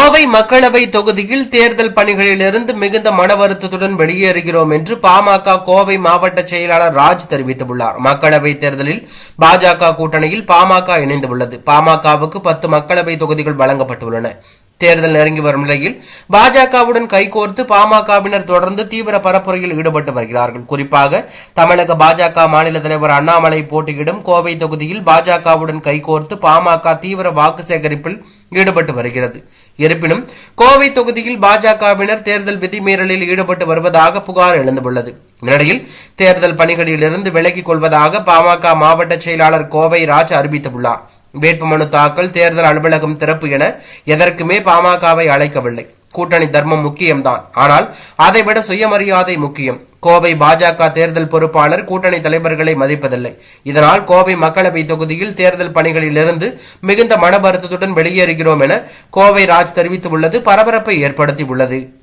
கோவை மக்களவை தொகுதியில் தேர்தல் பணிகளிலிருந்து மிகுந்த மன வருத்தத்துடன் வெளியேறுகிறோம் என்று பாமக கோவை மாவட்ட செயலாளர் ராஜ் தெரிவித்துள்ளார். மக்களவை தேர்தலில் பாஜக கூட்டணியில் பாமக இணைந்துள்ளது. பாமகவுக்கு பத்து மக்களவை தொகுதிகள் வழங்கப்பட்டுள்ளன. தேர்தல் நெருங்கி வரும் நிலையில் பாஜகவுடன் கைகோர்த்து பாமகவினர் தொடர்ந்து தீவிர பரப்புரையில் ஈடுபட்டு வருகிறார்கள். குறிப்பாக தமிழக பாஜக மாநில தலைவர் அண்ணாமலை போட்டியிடும் கோவை தொகுதியில் பாஜகவுடன் கைகோர்த்து பாமக தீவிர வாக்கு சேகரிப்பில் ஈடுபட்டு வருகிறது. இருப்பினும் கோவை தொகுதியில் பாஜகவினர் தேர்தல் விதிமீறலில் ஈடுபட்டு வருவதாக புகார் எழுந்துள்ளது. இந்நிலையில் தேர்தல் பணிகளிலிருந்து விலகிக் கொள்வதாக பாமக மாவட்ட செயலாளர் கோவை ராஜ் அறிவித்துள்ளார். வேட்புமனு தாக்கல் தேர்தல் அலுவலகம் திறப்பு என எதற்குமே பாமகவை அழைக்கவில்லை. கூட்டணி தர்மம் முக்கியம்தான். ஆனால் அதைவிட சுயமரியாதை முக்கியம். கோவை பாஜக தேர்தல் பொறுப்பாளர் கூட்டணி தலைவர்களை மதிப்பதில்லை. இதனால் கோவை மக்களவை தொகுதியில் தேர்தல் பணிகளிலிருந்து மிகுந்த மன வருத்தத்துடன் வெளியேறுகிறோம் என கோவை ராஜ் தெரிவித்துள்ளது. பரபரப்பை ஏற்படுத்தியுள்ளது.